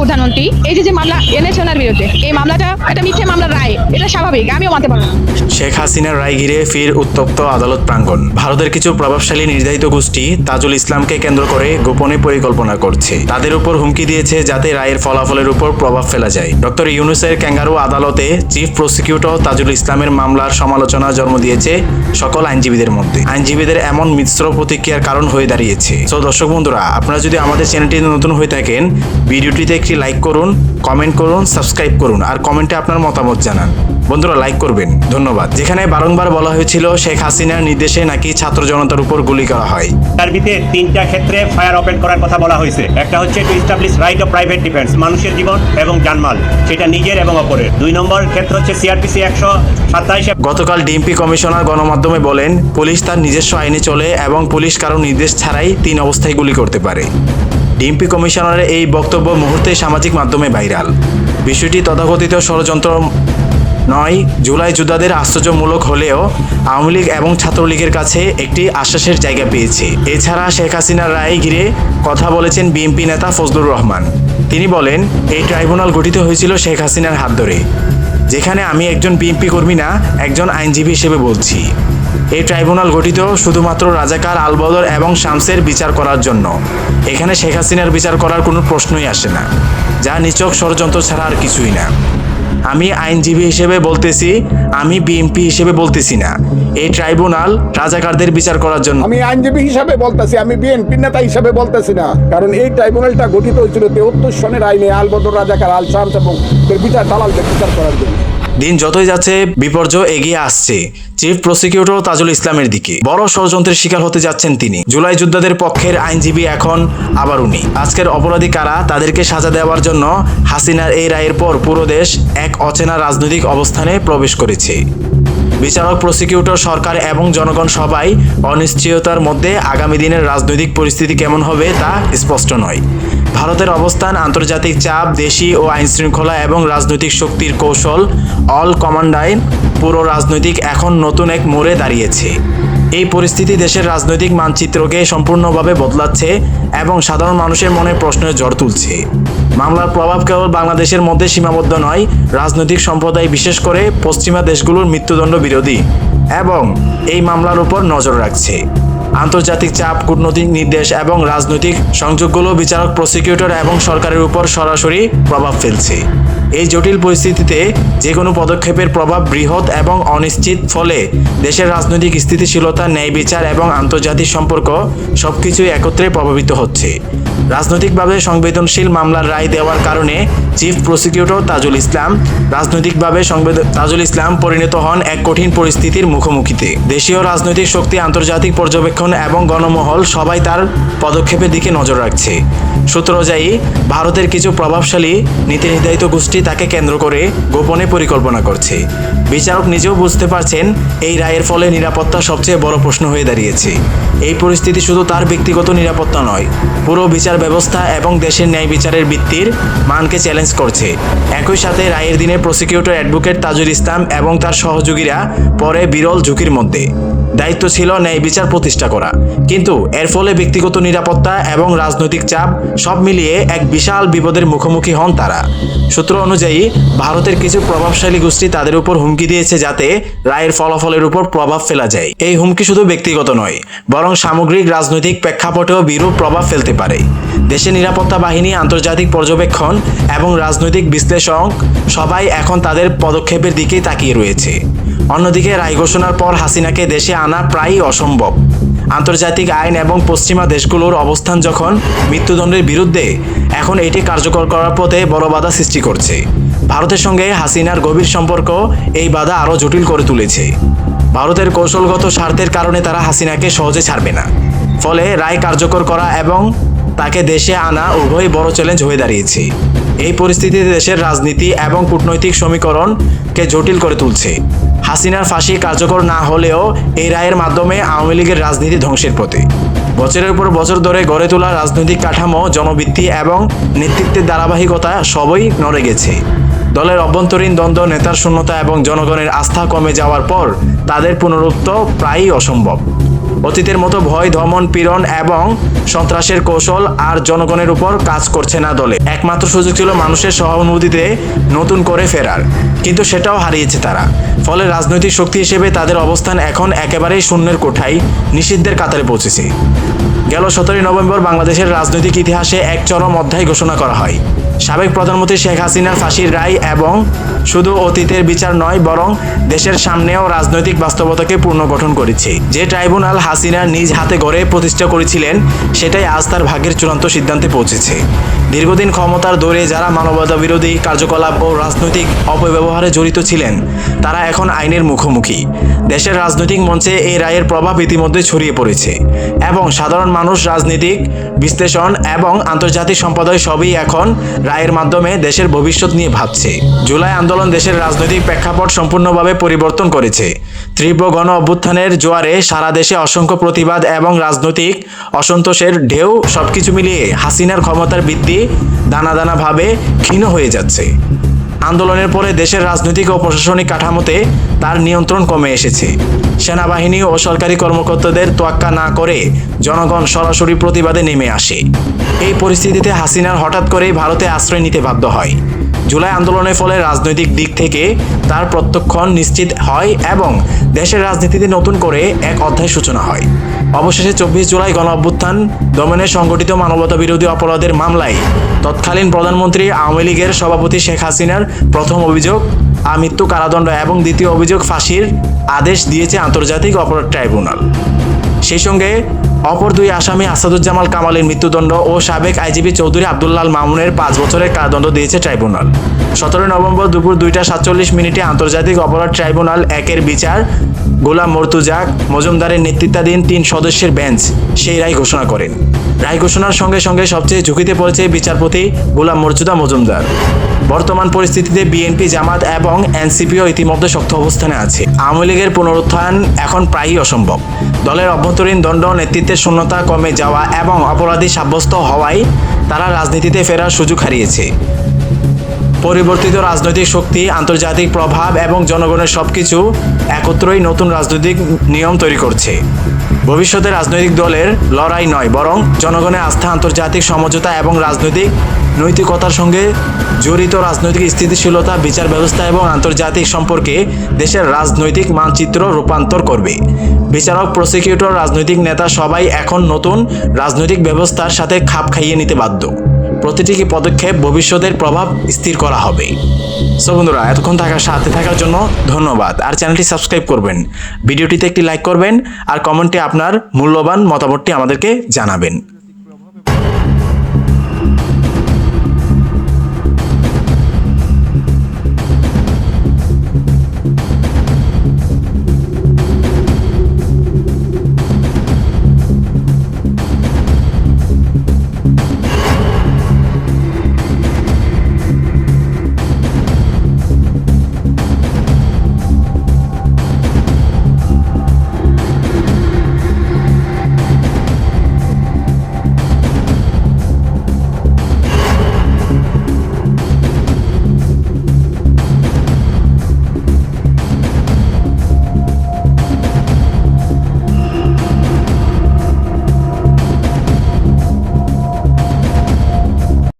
প্রধানমন্ত্রী, এই যে যে মামলা এনেছে ওনার বিরুদ্ধে, এই মামলাটা একটা মিথ্যে মামলার রায়, এটা স্বাভাবিক, আমিও মানতে পারব শেখ হাসিনার রায় ঘিরে ফির উত্তপ্ত আদালত প্রাঙ্গণ। ভারতের কিছু প্রভাবশালী নির্ধারিত গোষ্ঠী তাজুল ইসলামকে কেন্দ্র করে গোপনে পরিকল্পনা করছে। তাদের উপর হুমকি দিয়েছে যাতে রায়ের ফলাফলের উপর প্রভাব ফেলা যায়। ডক্টর ইউনুসের ক্যাঙ্গারু আদালতে চিফ প্রসিকিউটর তাজুল ইসলামের মামলার সমালোচনা জন্ম দিয়েছে সকল আইনজীবীদের মধ্যে। আইনজীবীদের এমন মিশ্র প্রতিক্রিয়ার কারণ হয়ে দাঁড়িয়েছে। তো দর্শক বন্ধুরা, আপনারা যদি আমাদের চ্যানেলটি নতুন হয়ে থাকেন, ভিডিওটিতে একটি লাইক করুন কমেন্ট করুন সাবস্ক্রাইব করুন আর কমেন্টে আপনার মতামত জানান। বন্ধুরা লাইক করবেন। ধন্যবাদ। যেখানে বারংবার বলা হয়েছিল শেখ হাসিনার নির্দেশে নাকি ছাত্র জনতার উপর গুলি করা হয়। তার ভিতরে তিনটা ক্ষেত্রে ফায়ার ওপেন করার কথা বলা হয়েছে। একটা হচ্ছে to establish right of private defence মানুষের জীবন এবং জানমাল। সেটা নিজের এবং অপরের। দুই নম্বর ক্ষেত্র হচ্ছে সিআরপিসি একশো সাতাইশ গতকাল ডিএমপি কমিশনার গণমাধ্যমে বলেন পুলিশ তার নিজস্ব আইনে চলে এবং পুলিশ কারও নির্দেশ ছাড়াই তিন অবস্থায় গুলি করতে পারে। ডিএমপি কমিশনারের এই বক্তব্য মুহূর্তে সামাজিক মাধ্যমে ভাইরাল। বিষয়টি তথাকথিত ষড়যন্ত্র নয়, জুলাই যোদ্ধাদের আশ্চর্যমূলক হলেও আওয়ামী লীগ এবং ছাত্রলীগের কাছে একটি আশ্বাসের জায়গা পেয়েছে। এছাড়া শেখ হাসিনার রায় ঘিরে কথা বলেছেন বিএনপি নেতা ফজলুর রহমান। তিনি বলেন, এই ট্রাইব্যুনাল গঠিত হয়েছিল শেখ হাসিনার হাত ধরে, যেখানে আমি একজন বিএনপি কর্মী না, একজন আইনজীবী হিসেবে বলছি। এই ট্রাইব্যুনাল গঠিত শুধুমাত্র রাজাকার আলবদর এবং শামসের বিচার করার জন্য। এখানে শেখ হাসিনার বিচার করার কোনো প্রশ্নই আসে না, যা নিচক ষড়যন্ত্র ছাড়া আর কিছুই না। আমি আইনজীবী হিসেবে বলতেছি, আমি বিএনপি হিসেবে বলতেছি না। এই ট্রাইব্যুনাল রাজাকারদের বিচার করার জন্য। আমি আইনজীবী হিসাবে বলতেছি, আমি বিএনপি নেতা হিসাবে বলতেছি না। কারণ এই ট্রাইব্যুনালটা গঠিত হয়েছিল তেহত্তর সনের আইনে আলবদর রাজাকার আল শামস এবং বিচার, দালালদের বিচার করার জন্য। দিন যতই যাচ্ছে, বিপর্যয় এগিয়ে আসছে। চিফ প্রসিকিউটর তাজুল ইসলামের দিকে। বড় ষড়যন্ত্রের শিকার হতে যাচ্ছেন তিনি। জুলাই যোদ্ধাদের পক্ষের আইনজীবী এখন আবার উনি। আজকের অপরাধী কারা, তাদেরকে সাজা দেওয়ার জন্য হাসিনার এই রায়ের পর পুরো দেশ এক অচেনা রাজনৈতিক অবস্থানে প্রবেশ করেছে। বিচারক প্রসিকিউটর সরকার এবং জনগণ সবাই অনিশ্চয়তার মধ্যে আগামী দিনের রাজনৈতিক পরিস্থিতি কেমন হবে তা স্পষ্ট নয়। ভারতের অবস্থান, আন্তর্জাতিক চাপ, দেশি ও আইন শৃঙ্খলা এবং রাজনৈতিক শক্তির কৌশল অল কমান্ডাইন পুরো রাজনৈতিক এখন নতুন এক মোড়ে দাঁড়িয়েছে। এই পরিস্থিতি দেশের রাজনৈতিক মানচিত্রকে সম্পূর্ণভাবে বদলাচ্ছে এবং সাধারণ মানুষের মনে প্রশ্নের ঝড় তুলছে। মামলার প্রভাব কেবল বাংলাদেশের মধ্যে সীমাবদ্ধ নয়, রাজনৈতিক সম্প্রদায় বিশেষ করে পশ্চিমা দেশগুলোর মৃত্যুদণ্ড বিরোধী এবং এই মামলার উপর নজর রাখছে। আন্তর্জাতিক চাপ, কূটনৈতিক নির্দেশ এবং রাজনৈতিক সংযোগগুলো বিচারক, প্রসিকিউটর এবং সরকারের উপর সরাসরি প্রভাব ফেলছে। এই জটিল পরিস্থিতিতে যে কোনো পদক্ষেপের প্রভাব বৃহৎ এবং অনিশ্চিত ফলে দেশের রাজনৈতিক স্থিতিশীলতা, ন্যায় বিচার এবং আন্তর্জাতিক সম্পর্ক সবকিছুই একত্রে প্রভাবিত হচ্ছে। রাজনৈতিকভাবে সংবেদনশীল মামলার রায় দেওয়ার কারণে চিফ প্রসিকিউটর তাজুল ইসলাম রাজনৈতিকভাবে তাজুল ইসলাম পরিণত হন এক কঠিন পরিস্থিতির মুখোমুখিতে। দেশীয় রাজনৈতিক শক্তি, আন্তর্জাতিক পর্যবেক্ষণ এবং গণমহল সবাই তার পদক্ষেপের দিকে নজর রাখছে। সূত্র অনুযায়ী ভারতের কিছু প্রভাবশালী নীতি নির্ধারিত গোষ্ঠী তাকে কেন্দ্র করে গোপনে পরিকল্পনা করছে। বিচারক নিজেও বুঝতে পারছেন এই রায়ের ফলে নিরাপত্তা সবচেয়ে বড় প্রশ্ন হয়ে দাঁড়িয়েছে। এই পরিস্থিতি শুধু তার ব্যক্তিগত নিরাপত্তা নয়, পুরো বিচার ব্যবস্থা এবং দেশের ন্যায় বিচারের ভিত্তির মানকে চ্যালেঞ্জ করছে। একই সাথে রায়ের দিনে প্রসিকিউটর অ্যাডভোকেট তাজুল ইসলাম এবং তার সহযোগীরা পরে বিরল ঝুঁকির মধ্যে। দায়িত্ব ছিল ন্যায় বিচার প্রতিষ্ঠা করা। কিন্তু এর ফলে ব্যক্তিগত নিরাপত্তা এবং রাজনৈতিক চাপ সব মিলিয়ে এক বিশাল বিপদের মুখোমুখি হন তারা। সূত্র অনুযায়ী, ভারতের কিছু প্রভাবশালী গোষ্ঠী তাদের উপর হুমকি দিয়েছে যাতে রায়ের ফলাফলের উপর প্রভাব ফেলা যায়। এই হুমকি শুধু ব্যক্তিগত নয়, বরং সামগ্রিক রাজনৈতিক প্রেক্ষাপটেও বিরূপ প্রভাব ফেলতে পারে। দেশের নিরাপত্তা বাহিনী, আন্তর্জাতিক পর্যবেক্ষণ এবং রাজনৈতিক বিশ্লেষক সবাই এখন তাদের পদক্ষেপের দিকেই তাকিয়ে রয়েছে। অন্যদিকে রায় ঘোষণার পর হাসিনাকে দেশে আনা প্রায়ই অসম্ভব। আন্তর্জাতিক আইন এবং পশ্চিমা দেশগুলোর অবস্থান যখন মৃত্যুদণ্ডের বিরুদ্ধে, এখন এটি কার্যকর করার পথে বড় বাধা সৃষ্টি করছে। ভারতের সঙ্গে হাসিনার গভীর সম্পর্ক এই বাধা আরও জটিল করে তুলেছে। ভারতের কৌশলগত স্বার্থের কারণে তারা হাসিনাকে সহজে ছাড়বে না। ফলে রায় কার্যকর করা এবং তাকে দেশে আনা উভয়ই বড় চ্যালেঞ্জ হয়ে দাঁড়িয়েছে। এই পরিস্থিতিতে দেশের রাজনীতি এবং কূটনৈতিক সমীকরণকে জটিল করে তুলছে। হাসিনার ফাঁসি কার্যকর না হলেও এই রায়ের মাধ্যমে আওয়ামী লীগের রাজনীতি ধ্বংসের প্রতি বছরের পর বছর ধরে গড়ে তোলা রাজনৈতিক কাঠামো, জনবৃত্তি এবং নেতৃত্বের ধারাবাহিকতা সবই নড়ে গেছে। দলের অভ্যন্তরীণ দ্বন্দ্ব, নেতার শূন্যতা এবং জনগণের আস্থা কমে যাওয়ার পর তাদের পুনরুত্ত প্রায়ই অসম্ভব। অতীতের মতো ভয়, দমন, পীড়ন এবং সন্ত্রাসের কৌশল আর জনগণের উপর কাজ করছে না দলে। একমাত্র সুযোগ ছিল মানুষের সহানুভূতিতে নতুন করে ফেরার। কিন্তু সেটাও হারিয়েছে তারা। ফলে রাজনৈতিক শক্তি হিসেবে তাদের অবস্থান এখন একেবারেই শূন্যের কোঠায় নিষিদ্ধের কাতারে পৌঁছেছে। গেল সতেরোই নভেম্বর বাংলাদেশের রাজনৈতিক ইতিহাসে এক চরম অধ্যায় ঘোষণা করা হয়। সাবেক প্রধানমন্ত্রী শেখ হাসিনার ফাঁসির রায় এবং শুধু অতীতের বিচার নয়, বরং দেশের সামনেও রাজনৈতিক বাস্তবতাকে পুনর্গঠন করেছে। যে ট্রাইব্যুনাল হাসিনা নিজ হাতে গড়ে প্রতিষ্ঠা করেছিলেন, সেটাই আজ তার ভাগ্যের চূড়ান্ত সিদ্ধান্তে পৌঁছেছে। দীর্ঘদিন ক্ষমতার দৌড়ে যারা মানবতা বিরোধী কার্যকলাপ ও রাজনৈতিক অপব্যবহারে জড়িত ছিলেন, তারা এখন আইনের মুখোমুখি। দেশের রাজনৈতিক মঞ্চে এই রায়ের প্রভাব ইতিমধ্যে ছড়িয়ে পড়েছে এবং সাধারণ মানুষ, রাজনীতিক, বিশ্লেষণ এবং আন্তর্জাতিক সম্প্রদায় সবই এখন রায়ের মাধ্যমে দেশের ভবিষ্যৎ নিয়ে ভাবছে। জুলাই আন্দোলন দেশের রাজনৈতিক প্রেক্ষাপট সম্পূর্ণভাবে পরিবর্তন করেছে। তীব্র গণ অভ্যুত্থানের জোয়ারে সারা দেশে অসংখ্য প্রতিবাদ এবং রাজনৈতিক অসন্তোষের ঢেউ সবকিছু মিলিয়ে হাসিনার ক্ষমতার বৃদ্ধি দানা দানাভাবে ক্ষীণ হয়ে যাচ্ছে। আন্দোলনের পরে দেশের রাজনৈতিক ও প্রশাসনিক কাঠামোতে তার নিয়ন্ত্রণ কমে এসেছে। সেনাবাহিনী ও সরকারি কর্মকর্তাদের তোয়াক্কা না করে জনগণ সরাসরি প্রতিবাদে নেমে আসে। এই পরিস্থিতিতে হাসিনার হঠাৎ করেই ভারতে আশ্রয় নিতে বাধ্য হয়। জুলাই আন্দোলনের ফলে রাজনৈতিক দিক থেকে তার প্রত্যক্ষণ নিশ্চিত হয় এবং দেশের রাজনীতিতে নতুন করে এক অধ্যায় সূচনা হয়। অবশেষে চব্বিশ জুলাই গণ অভ্যুত্থান, দমনে সংগঠিত মানবতা বিরোধী অপরাধের মামলায় তৎকালীন প্রধানমন্ত্রী আওয়ামী লীগের সভাপতি শেখ হাসিনার প্রথম অভিযোগ, আমৃত্যু কারাদণ্ড এবং দ্বিতীয় অভিযোগ ফাঁসির আদেশ দিয়েছে আন্তর্জাতিক অপরাধ ট্রাইব্যুনাল। সেই সঙ্গে অপর দুই আসামি আসাদুজ্জামাল কামালের মৃত্যুদণ্ড ও সাবেক আইজিপি চৌধুরী আবদুল্লাল মামুনের পাঁচ বছরের কারাদণ্ড দিয়েছে ট্রাইব্যুনাল। সতেরো নভেম্বর দুপুর দুইটা সাতচল্লিশ মিনিটে আন্তর্জাতিক অপরাধ ট্রাইব্যুনাল একের বিচার, গোলাম মর্তুজাক মজুমদারের নেতৃত্বাধীন তিন সদস্যের বেঞ্চ সেই রায় ঘোষণা করেন। রায় ঘোষণার সঙ্গে সঙ্গে সবচেয়ে ঝুঁকিতে পড়েছে বিচারপতি গোলাম মর্তুদা মজুমদার। বর্তমান পরিস্থিতিতে বিএনপি জামাত এবং এনসিপিও ইতিমধ্যে শক্ত অবস্থানে আছে। আওয়ামী লীগের পুনরুত্থান এখন প্রায়ই অসম্ভব। দলের অভ্যন্তরীণ দণ্ড, নেতৃত্বের শূন্যতা কমে যাওয়া এবং অপরাধী সাব্যস্ত হওয়ায় তারা রাজনীতিতে ফেরার সুযোগ হারিয়েছে। পরিবর্তিত রাজনৈতিক শক্তি, আন্তর্জাতিক প্রভাব এবং জনগণের সবকিছু একত্রই নতুন রাজনৈতিক নিয়ম তৈরি করছে। ভবিষ্যতে রাজনৈতিক দলের লড়াই নয়, বরং জনগণের আস্থা, আন্তর্জাতিক সমঝোতা এবং রাজনৈতিক নৈতিকতার সঙ্গে জড়িত রাজনৈতিক স্থিতিশীলতা, বিচার ব্যবস্থা এবং আন্তর্জাতিক সম্পর্কে দেশের রাজনৈতিক মানচিত্র রূপান্তর করবে। বিচারক, প্রসিকিউটর, রাজনৈতিক নেতা সবাই এখন নতুন রাজনৈতিক ব্যবস্থার সাথে খাপ খাইয়ে নিতে বাধ্য। প্রতিটি পদক্ষেপ ভবিষ্যতের প্রভাব স্থির করা হবে? সো বন্ধুরা, এতক্ষণ থাকার সাথে থাকার জন্য ধন্যবাদ। আর চ্যানেলটি সাবস্ক্রাইব করবেন। ভিডিওটিতে একটি লাইক করবেন আর কমেন্টে আপনার মূল্যবান মতামতটি আমাদেরকে জানাবেন।